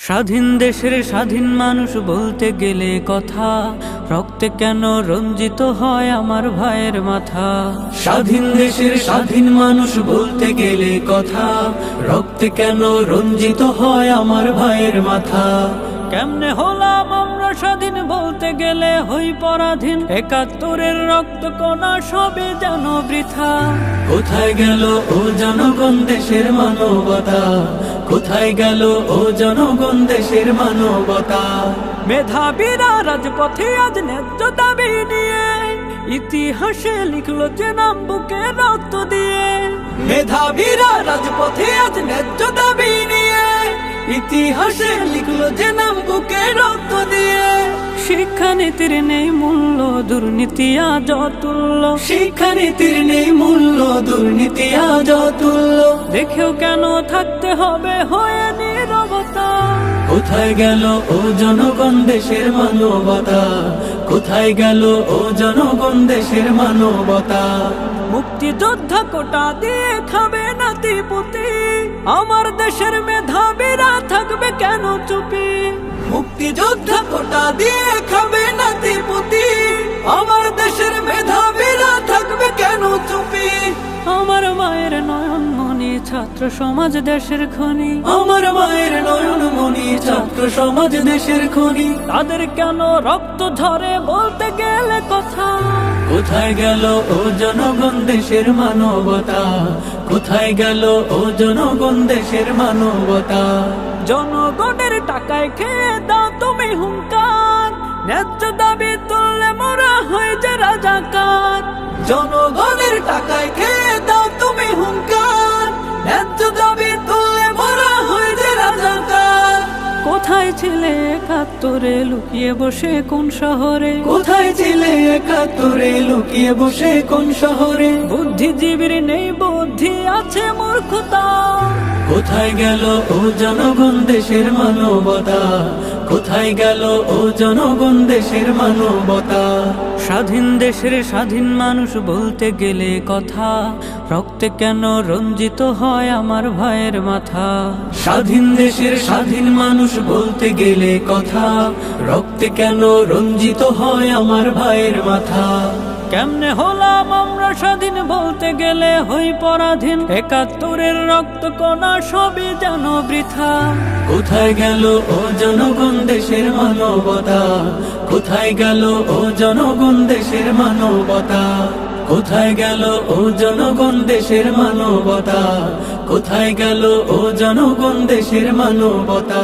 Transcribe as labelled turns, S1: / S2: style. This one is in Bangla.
S1: স্বাধীন দেশের স্বাধীন মানুষ বলতে গেলে কথা, রক্তে কেন রঞ্জিত হয় আমার ভাইয়ের মাথা? স্বাধীন দেশের স্বাধীন মানুষ বলতে গেলে কথা, রক্তে কেন রঞ্জিত হয় আমার ভাইয়ের মাথা? কেমনে হলাম স্বাধীন বলতে গেলে হই পরাধীন। একাত্তরের রক্ত কণা সবে যেন বৃথা। কোথায় গেল ও জনগণ দেশের মানবতা? কোথায় গেল ও জনগণ দেশের মানবতা? মেধাবীরা রাজপথে আজ ন্যায্য দাবি নিয়ে, ইতিহাসে লিখলো যে নাম বুকে রক্ত দিয়ে। মেধাবীরা রাজপথে আজ ন্যায্য দাবি নিয়ে, ইতিহাসে লিখলো যে নাম শিক্ষানীতির নেই মূল্য দুর্নীতি আজ অতুল্য। শিক্ষানীতির নেই মূল্য দুর্নীতি আজ অতুল্য। দেখেও কেন থাকতে হবে হয়ে নীরবতা? কোথায় গেল ও জনগণ দেশের মানবতা? কোথায় গেল ও জনগণ দেশের মানবতা? মুক্তিযোদ্ধা কোটা দিয়ে খাবে নাতি পুতি আমার দেশের মেধাবীরা থাকবে কেন চুপি? মুক্তিযোদ্ধা কোটা দিয়ে ছাত্র সমাজ দেশের খনি। আমার মায়ের নয়ন মনি ছাত্র সমাজ দেশের খনি। তাদের কেন রক্ত ঝরে বলতে গেলে কথা? কোথায় গেল ও জনগণ দেশের মানবতা? কোথায় গেল ও জনগণ দেশের মানবতা? জনগণের টাকায় খেয়ে দাও তুমি হুঙ্কার। ন্যায্য দাবি তুললে মরা হয়ে যে রাজাকার। জনগণের টাকায় খেয়ে দাও তুমি হুঙ্কার। কোথায় ছিলে একাত্তরে? লুকিয়ে বসে কোন শহরে? কোথায় ছিলে একাত্তরে? লুকিয়ে বসে কোন শহরে? বুদ্ধিজীবীর নেই বুদ্ধি আছে মূর্খতা। কোথায় গেল ও জনগণ দেশের মানবতা? কোথায় গেল ও জনগণ দেশের মানবতা? স্বাধীন দেশের স্বাধীন মানুষ বলতে গেলে কথা, রক্তে কেন রঞ্জিত হয় আমার ভাইয়ের মাথা? স্বাধীন দেশের স্বাধীন মানুষ বলতে গেলে কথা, রক্তে কেন রঞ্জিত হয় আমার ভাইয়ের মাথা? কেমনে হলাম আমরা স্বাধীন বলতে গেলে হই পরাধীন? একাত্তরের রক্ত কণা সবই যেন বৃথা। কোথায় গেল ও জনগণ দেশের মানবতা? কোথায় গেল ও জনগণ দেশের মানবতা? কোথায় গেল ও জনগণ দেশের মানবতা? কোথায় গেল ও জনগণ দেশের মানবতা?